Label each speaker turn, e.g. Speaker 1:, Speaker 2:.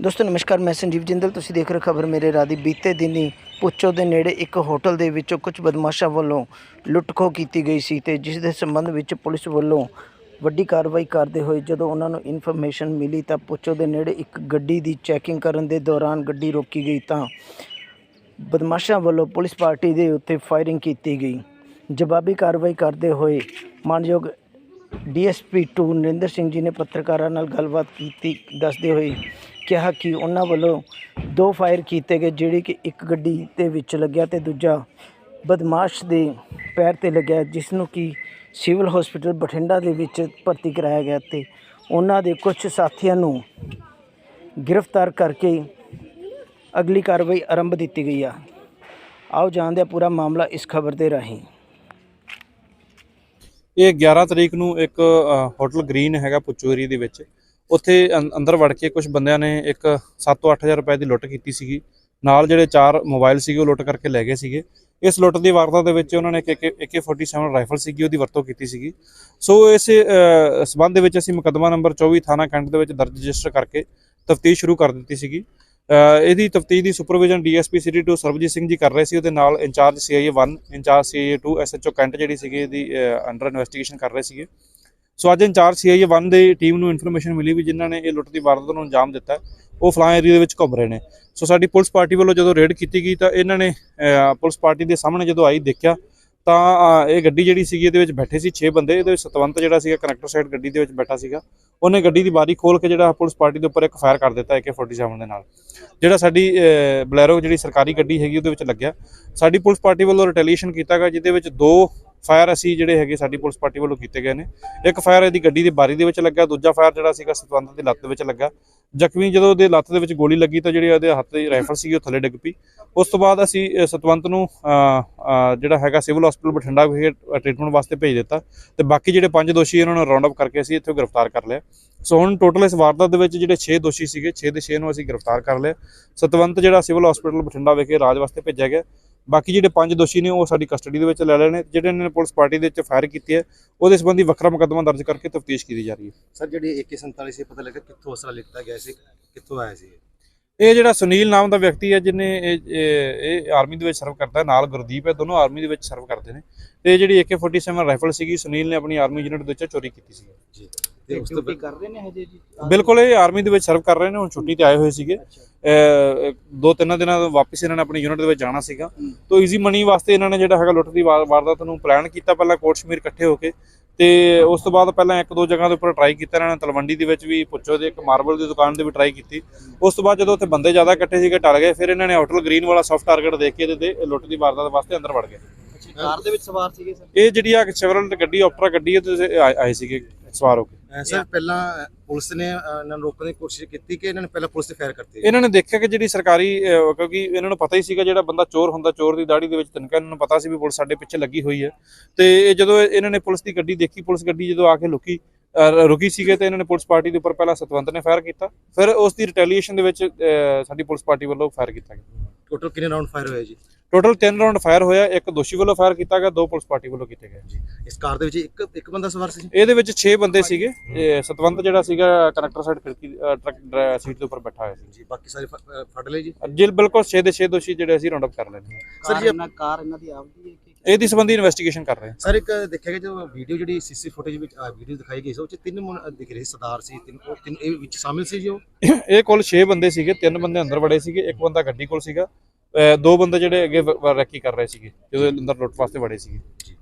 Speaker 1: ਦੋਸਤੋ, ਨਮਸਕਾਰ, ਮੈਂ ਸੰਜੀਵ ਜਿੰਦਲ। ਤੁਸੀਂ ਦੇਖ ਰਹੇ ਖਬਰ ਮੇਰੇ ਰਾਦੀ ਬੀਤੇ ਦਿਨੀ ਪੁੱਚੋ ਦੇ ਨੇੜੇ ਇੱਕ ਹੋਟਲ ਦੇ ਵਿੱਚੋਂ ਕੁਝ ਬਦਮਾਸ਼ਾਂ ਵੱਲੋਂ ਲੁੱਟਖੋ ਕੀਤੀ ਗਈ ਸੀ ਤੇ ਜਿਸ ਦੇ ਸੰਬੰਧ ਵਿੱਚ ਪੁਲਿਸ ਵੱਲੋਂ ਵੱਡੀ ਕਾਰਵਾਈ ਕਰਦੇ ਹੋਏ ਜਦੋਂ ਉਹਨਾਂ ਨੂੰ ਇਨਫੋਰਮੇਸ਼ਨ ਮਿਲੀ ਤਾਂ ਪੁੱਚੋ ਦੇ ਨੇੜੇ ਇੱਕ ਗੱਡੀ ਦੀ ਚੈਕਿੰਗ ਕਰਨ ਦੇ ਦੌਰਾਨ ਗੱਡੀ ਰੋਕੀ ਗਈ ਤਾਂ ਬਦਮਾਸ਼ਾਂ ਵੱਲੋਂ ਪੁਲਿਸ ਪਾਰਟੀ ਦੇ ਉੱਤੇ ਫਾਇਰਿੰਗ ਕੀਤੀ ਗਈ। ਜਵਾਬੀ ਕਾਰਵਾਈ ਕਰਦੇ ਹੋਏ ਮਾਨਯੋਗ ਡੀਐਸਪੀ 2 ਨਰਿੰਦਰ ਸਿੰਘ ਜੀ ਨੇ ਪੱਤਰਕਾਰਾਂ ਨਾਲ ਗੱਲਬਾਤ ਕੀਤੀ। ਦੱਸਦੇ ਹੋਏ ਕਿਹਾ ਕਿ ਉਹਨਾਂ ਵੱਲੋਂ ਦੋ ਫਾਇਰ ਕੀਤੇ ਗਏ, ਜਿਹੜੇ ਕਿ ਇੱਕ ਗੱਡੀ ਦੇ ਵਿੱਚ ਲੱਗਿਆ ਤੇ ਦੂਜਾ ਬਦਮਾਸ਼ ਦੇ ਪੈਰ ਤੇ ਲੱਗਿਆ ਜਿਸ ਨੂੰ ਕਿ ਸਿਵਲ ਹਸਪੀਟਲ ਬਠਿੰਡਾ ਦੇ ਵਿੱਚ ਭਰਤੀ ਕਰਾਇਆ ਗਿਆ ਤੇ ਉਹਨਾਂ ਦੇ ਕੁਝ ਸਾਥੀਆਂ ਨੂੰ ਗ੍ਰਿਫਤਾਰ ਕਰਕੇ ਅਗਲੀ ਕਾਰਵਾਈ ਆਰੰਭ ਦਿੱਤੀ ਗਈ ਆ। ਆਓ ਜਾਣਦੇ ਹਾਂ ਪੂਰਾ ਮਾਮਲਾ ਇਸ ਖਬਰ ਦੇ ਰਾਹੀਂ।
Speaker 2: ਇਹ 11 ਤਰੀਕ ਨੂੰ ਇੱਕ ਹੋਟਲ ਗ੍ਰੀਨ ਹੈਗਾ ਪੁੱਚੋ ਦੇ ਵਿੱਚ। ਉੱਥੇ ਅੰ- ਅੰਦਰ ਵੜ ਕੇ ਕੁਝ ਬੰਦਿਆਂ ਨੇ ਇੱਕ 7 ਤੋਂ 8000 ਰੁਪਏ ਦੀ ਲੁੱਟ ਕੀਤੀ ਸੀਗੀ। ਨਾਲ ਜਿਹੜੇ ਚਾਰ ਮੋਬਾਈਲ ਸੀਗੇ ਉਹ ਲੁੱਟ ਕਰਕੇ ਲੈ ਗਏ ਸੀਗੇ। ਇਸ ਲੁੱਟ ਦੀ ਵਾਰਦਾਤ ਦੇ ਵਿੱਚ ਉਹਨਾਂ ਨੇ ਇੱਕ AK47 ਰਾਈਫਲ ਸੀਗੀ ਉਹਦੀ ਵਰਤੋਂ ਕੀਤੀ ਸੀਗੀ। ਸੋ ਇਸ ਅ, ਸਬੰਧ ਦੇ ਵਿੱਚ ਅਸੀਂ ਮੁਕੱਦਮਾ ਨੰਬਰ 24 ਥਾਣਾ ਕੈਂਟ ਦੇ ਵਿੱਚ ਦਰਜ ਰਜਿਸਟਰ ਕਰਕੇ ਤਫਤੀਸ਼ ਸ਼ੁਰੂ ਕਰ ਦਿੱਤੀ ਸੀਗੀ। ਇਹਦੀ ਤਫਤੀਸ਼ ਦੀ supervision DSP city 2 Sarabjit Singh ji ਕਰ ਰਹੇ ਸੀ। ਉਹਦੇ ਨਾਲ incharge CIA 1 incharge CIA 2 SHO cantt ਜਿਹੜੀ ਸੀਗੀ ਇਹਦੀ ਅੰਡਰ ਇਨਵੈਸਟੀਗੇਸ਼ਨ ਕਰ ਰਹੇ ਸੀਗੇ। ਸੋ ਅੱਜ ਇੰਚਾਰਜ ਸੀਆਈਏ 1 ਦੀ ਟੀਮ ਨੂੰ ਇਨਫੋਰਮੇਸ਼ਨ ਮਿਲੀ ਵੀ ਜਿਨ੍ਹਾਂ ਨੇ ਇਹ ਲੁੱਟ ਦੀ ਵਾਰਦਾਤ ਨੂੰ ਅੰਜਾਮ ਦਿੱਤਾ ਉਹ ਫਲਾਂ ਏਰੀਆ ਦੇ ਵਿੱਚ ਘੁੰਮ ਰਹੇ ਨੇ। ਸੋ ਸਾਡੀ ਪੁਲਿਸ ਪਾਰਟੀ ਵੱਲੋਂ ਜਦੋਂ ਰੇਡ ਕੀਤੀ ਗਈ ਤਾਂ ਇਹਨਾਂ ਨੇ ਪੁਲਿਸ ਪਾਰਟੀ ਦੇ ਸਾਹਮਣੇ ਜਦੋਂ ਆਈ ਦੇਖਿਆ ਤਾਂ ਇਹ ਗੱਡੀ ਜਿਹੜੀ ਸੀਗੀ ਇਹਦੇ ਵਿੱਚ ਬੈਠੇ ਸੀ 6 ਬੰਦੇ। ਇਹਦੇ ਵਿੱਚ ਸਤਵੰਤ ਜਿਹੜਾ ਸੀਗਾ, ਕਨੈਕਟਰ ਸਾਈਡ ਗੱਡੀ ਦੇ ਵਿੱਚ ਬੈਠਾ ਸੀਗਾ। ਉਹਨੇ ਗੱਡੀ ਦੀ ਬਾਰੀ ਖੋਲ ਕੇ ਜਿਹੜਾ ਪੁਲਿਸ ਪਾਰਟੀ ਦੇ ਉੱਪਰ ਇੱਕ ਫਾਇਰ ਕਰ ਦਿੱਤਾ AK47 ਦੇ ਨਾਲ। ਜਿਹੜਾ ਸਾਡੀ ਬਲੈਰੋ ਜਿਹੜੀ ਸਰਕਾਰੀ ਗੱਡੀ ਹੈਗੀ ਉਹਦੇ ਵਿੱਚ ਲੱਗਿਆ। ਸਾਡੀ ਪੁਲਿਸ ਪਾਰਟੀ ਵੱਲੋਂ ਰਿਟੈਲੀਏਸ਼ਨ ਕੀਤਾ ਗਿਆ, ਜਿਹਦੇ ਵਿੱਚ ਦੋ ਫਾਇਰ ਅਸੀਂ ਜਿਹੜੇ ਹੈਗੇ ਸਾਡੀ ਪੁਲਿਸ ਪਾਰਟੀ ਵੱਲੋਂ ਕੀਤੇ ਗਏ ਨੇ। ਇੱਕ ਫਾਇਰ ਇਹਦੀ ਗੱਡੀ ਦੀ ਬਾਰੀ ਦੇ ਵਿੱਚ ਲੱਗਾ, ਦੂਜਾ ਫਾਇਰ ਜਿਹੜਾ ਸੀਗਾ ਸਤਵੰਤ ਦੀ ਲੱਤ ਦੇ ਵਿੱਚ ਲੱਗਾ। ਜ਼ਖਮੀ ਜਦੋਂ ਉਹਦੇ ਲੱਤ ਦੇ ਵਿੱਚ ਗੋਲੀ ਲੱਗੀ ਤਾਂ ਜਿਹੜੀ ਉਹਦੇ ਹੱਥ ਦੀ ਰਾਈਫਲ ਸੀਗੀ ਉਹ ਥੱਲੇ ਡਿੱਗ ਪਈ। ਉਸ ਤੋਂ ਬਾਅਦ ਅਸੀਂ ਸਤਵੰਤ ਨੂੰ ਜਿਹੜਾ ਹੈਗਾ ਸਿਵਲ ਹਸਪੀਟਲ ਬਠਿੰਡਾ ਵਿਖੇ ਟ੍ਰੀਟਮੈਂਟ ਵਾਸਤੇ ਭੇਜ ਦਿੱਤਾ ਤੇ ਬਾਕੀ ਜਿਹੜੇ ਪੰਜ ਦੋਸ਼ੀ ਇਹਨਾਂ ਨੂੰ ਰਾਉਂਡ ਅਪ ਕਰਕੇ ਅਸੀਂ ਇੱਥੋਂ ਗ੍ਰਿਫਤਾਰ ਕਰ ਲਿਆ। ਸੋ ਹੁਣ ਟੋਟਲ ਇਸ ਵਾਰਦਾਤ ਦੇ ਵਿੱਚ ਜਿਹੜੇ 6 ਦੋਸ਼ੀ ਸੀਗੇ 6 ਦੇ 6 ਨੂੰ ਅਸੀਂ ਗ੍ਰਿਫਤਾਰ ਕਰ ਲਿਆ। ਸਤਵੰਤ ਜਿਹੜਾ ਸਿਵਲ ਹਸਪੀਟਲ ਬਠਿੰਡਾ ਵਿਖੇ ਰਾਜ ਵਾਸਤੇ ਭੇਜਿਆ ਗਿਆ। ਬਾਕੀ ਜਿਹੜੇ ਪੰਜ ਦੋਸ਼ੀ ਨੇ ਉਹ ਸਾਡੀ ਕਸਟਡੀ ਦੇ ਵਿੱਚ ਲੈ ਲਏ ਨੇ ਜਿਹੜੇ ਇਹਨਾਂ ਨੇ ਪੁਲਿਸ ਪਾਰਟੀ ਦੇ ਵਿੱਚ ਫਾਇਰ ਕੀਤੀ ਹੈ ਉਹਦੇ ਸੰਬੰਧੀ ਵੱਖਰਾ ਮੁਕੱਦਮਾ ਦਰਜ ਕਰਕੇ ਤਫਤੀਸ਼ ਕੀਤੀ ਜਾ ਰਹੀ ਹੈ।
Speaker 3: ਸਰ ਜਿਹੜੀ AK47 ਸੀ ਪਤਾ ਲੱਗਾ ਕਿੱਥੋਂ ਅਸਲਾ ਲਿੱਤਾ ਗਿਆ ਸੀ ਕਿੱਥੋਂ ਆਇਆ ਸੀ
Speaker 2: ਇਹ? ਜਿਹੜਾ ਸੁਨੀਲ ਨਾਮ ਦਾ ਵਿਅਕਤੀ ਹੈ ਜਿਹਨੇ ਇਹ ਇਹ- ਆਰਮੀ ਦੇ ਵਿੱਚ ਸਰਵ ਕਰਦਾ ਨਾਲ ਗੁਰਦੀਪ ਹੈ ਦੋਨੋਂ ਆਰਮੀ ਦੇ ਵਿੱਚ ਸਰਵ ਕਰਦੇ ਨੇ। ਤੇ ਜਿਹੜੀ AK47 ਰਾਈਫਲ ਸੀਗੀ ਸੁਨੀਲ ਨੇ ਆਪਣੀ ਆਰਮੀ ਯੂਨਿਟ ਦੇ ਵਿੱਚ ਚੋਰੀ ਕੀਤੀ ਸੀ।
Speaker 3: ਜੀ। ਤੇ ਉਸ ਤੋਂ ਬਾਅਦ
Speaker 1: ਕਰ ਰਹੇ ਨੇ ਹਜੇ ਜੀ?
Speaker 2: ਬਿਲਕੁਲ ਇਹ ਆਰਮੀ ਦੇ ਵਿੱਚ ਸਰਵ ਕਰ ਰਹੇ ਨੇ ਹੁਣ ਛੁੱਟੀ ਤੇ ਆਏ ਹੋਏ ਸੀਗੇ। ਦੋ ਤਿੰਨ ਦਿਨਾਂ ਤੋਂ ਵਾਪਸ ਇਹਨਾਂ ਨੇ ਆਪਣੀ ਯੂਨਿਟ ਦੇ ਵਿੱਚ ਜਾਣਾ ਸੀਗਾ। ਤੋਂ ਈਜ਼ੀ ਮਨੀ ਵਾਸਤੇ ਇਹਨਾਂ ਨੇ ਜਿਹੜਾ ਹੈਗਾ ਲੁੱਟ ਦੀ ਵਾਰ- ਵਾਰਦਾਤ ਨੂੰ ਪਲਾਨ ਕੀਤਾ ਪਹਿਲਾਂ ਕੋਟ ਸ਼ਮੀਰ ਇਕੱਠੇ ਹੋ ਕੇ। ਤੇ ਉਸ ਤੋਂ ਬਾਅਦ ਪਹਿਲਾਂ ਇੱਕ ਦੋ ਜਗ੍ਹਾ ਦੇ ਉੱਪਰ ਟਰਾਈ ਕੀਤਾ ਇਹਨਾਂ ਨੇ ਤਲਵੰਡੀ ਦੇ ਵਿੱਚ ਵੀ ਪੁੱਛੋ ਦੇ ਇੱਕ ਮਾਰਬਲ ਦੀ ਦੁਕਾਨ ਤੇ ਵੀ ਟਰਾਈ ਕੀਤੀ। ਉਸ ਤੋਂ ਬਾਅਦ ਜਦੋਂ ਉੱਥੇ ਬੰਦੇ ਜ਼ਿਆਦਾ ਇਕੱਠੇ ਸੀਗੇ ਟਲ ਗਏ ਫਿਰ ਇਹਨਾਂ ਨੇ ਹੋਟਲ ਗ੍ਰੀਨ ਵਾਲਾ ਸੌਫਟ ਟਾਰਗੇਟ ਦੇਖ ਕੇ ਤੇ ਲੁੱਟ ਦੀ ਵਾਰਦਾਤ ਵਾਸਤੇ ਅੰਦਰ ਵੜ ਗਏ।
Speaker 1: ਕਾਰ ਦੇ ਵਿੱਚ ਸਵਾਰ ਸੀਗੇ ਸਰ?
Speaker 2: ਇਹ ਜਿਹੜੀ ਆ ਚਵਰਲ ਗੱਡੀ ਆਪਟਰਾ ਗੱਡੀ ਹੈ ਤੇ ਆਏ ਸੀਗੇ ਸਵਾਰ ਹੋ ਕੇ।
Speaker 3: ਸਰ ਪਹਿਲਾਂ ਪੁਲਿਸ ਨੇ ਇਹਨਾਂ ਨੂੰ ਰੋਕਣ ਦੀ ਕੋਸ਼ਿਸ਼ ਕੀਤੀ ਕਿ ਇਹਨਾਂ ਨੇ ਪਹਿਲਾਂ ਪੁਲਿਸ ਤੇ ਫਾਇਰ ਕਰਤੀ
Speaker 2: ਇਹਨਾਂ ਨੇ ਦੇਖਿਆ ਕਿ ਜਿਹੜੀ ਸਰਕਾਰੀ ਕਿਉਂਕਿ ਇਹਨਾਂ ਨੂੰ ਪਤਾ ਹੀ ਸੀਗਾ ਜਿਹੜਾ ਬੰਦਾ ਚੋਰ ਹੁੰਦਾ ਚੋਰ ਦੀ ਦਾੜੀ ਦੇ ਵਿੱਚ ਤਿਨਕਾ ਇਹਨਾਂ ਨੂੰ ਪਤਾ ਸੀ ਵੀ ਪੁਲਿਸ ਸਾਡੇ ਪਿੱਛੇ ਲੱਗੀ ਹੋਈ ਹੈ। ਤੇ ਇਹ ਜਦੋਂ ਇਹਨਾਂ ਨੇ ਪੁਲਿਸ ਦੀ ਗੱਡੀ ਦੇਖੀ ਪੁਲਿਸ ਗੱਡੀ ਜਦੋਂ ਆ ਕੇ ਲੁਕੀ ਰੁਕੀ ਸੀਗੇ ਤੇ ਇਹਨਾਂ ਨੇ ਪੁਲਿਸ ਪਾਰਟੀ ਦੇ ਉੱਪਰ ਪਹਿਲਾਂ ਸਤਵੰਤ ਨੇ ਫਾਇਰ ਕੀਤਾ। ਫਿਰ ਉਸ ਦੀ ਰਿਟੈਲੀਏਸ਼ਨ ਦੇ ਵਿੱਚ ਸਾਡੀ ਪੁਲਿਸ ਪਾਰਟੀ ਵੱਲੋਂ ਫਾਇਰ ਕੀਤਾ ਗਿਆ।
Speaker 3: ਟੋਟਲ ਕਿੰਨੇ ਰਾਉਂਡ ਫਾਇਰ ਹੋਏ ਜੀ?
Speaker 2: ਟੋਟਲ 3 ਰਾਉਂਡ ਫਾਇਰ ਹੋਇਆ ਇੱਕ ਦੋਸ਼ੀ ਵੱਲੋਂ ਫਾਇਰ ਕੀਤਾ ਗਿਆ ਦੋ ਪੁਲਿਸ ਪਾਰਟੀ ਵੱਲੋਂ ਕੀਤੇ ਗਏ।
Speaker 3: ਜੀ ਇਸ ਕਾਰ ਦੇ ਵਿੱਚ ਇੱਕ ਇੱਕ ਬੰਦਾ ਸਵਾਰ ਸੀ?
Speaker 2: ਇਹਦੇ ਵਿੱਚ 6 ਬੰਦੇ ਸੀਗੇ। ਇਹ ਸਤਵੰਤ ਜਿਹੜਾ ਸੀਗਾ ਕਨੈਕਟਰ ਸਾਈਡ ਖਿੜਕੀ ਟਰੱਕ ਸੀਟ ਦੇ ਉੱਪਰ ਬੈਠਾ ਹੋਇਆ ਸੀ।
Speaker 3: ਜੀ ਬਾਕੀ ਸਾਰੇ ਫੜ ਲਏ ਜੀ?
Speaker 2: ਜਿਲ ਬਿਲਕੁਲ 6 ਦੇ 6 ਦੋਸ਼ੀ ਜਿਹੜੇ ਅਸੀਂ ਰਾਉਂਡ ਅਪ ਕਰ ਲੈਣੇ
Speaker 3: ਸਰ ਜੀ
Speaker 1: ਇਹਨਾਂ ਕਾਰ ਇਹਨਾਂ ਦੀ ਆਪਦੀ ਹੈ
Speaker 2: ਇਹਦੀ ਸੰਬੰਧੀ ਇਨਵੈਸਟੀਗੇਸ਼ਨ ਕਰ ਰਹੇ ਹਾਂ।
Speaker 3: ਸਰ ਇੱਕ ਦੇਖਿਆ ਗਿਆ ਜੋ ਵੀਡੀਓ ਜਿਹੜੀ ਸੀਸੀ ਫੁਟੇਜ ਵਿੱਚ ਵੀਡੀਓ ਦਿਖਾਈ ਗਈ ਸੀ ਉਹ ਚ ਤਿੰਨ ਦਿਖ ਰਹੇ ਸਰਦਾਰ ਸੀ ਤਿੰਨ ਉਹ ਤਿੰਨ ਇਹ ਵਿੱਚ ਸ਼ਾਮਿਲ ਸੀ ਜੀ ਉਹ?
Speaker 2: ਇਹ ਕੋਲ 6 ਬੰਦੇ ਸੀਗੇ ਤਿੰਨ ਬੰਦੇ ਅੰਦਰ ਵੜੇ ਸੀਗੇ ਇੱਕ ਬੰਦਾ ਗੱਡੀ ਕੋਲ ਸੀਗਾ ਦੋ ਬੰਦੇ ਜਿਹੜੇ ਅੱਗੇ ਵ- ਰੈਕੀ ਕਰ ਰਹੇ ਸੀਗੇ, ਜਦੋਂ ਅੰਦਰ ਲੁੱਟ ਵਾਸਤੇ ਵੜੇ ਸੀਗੇ।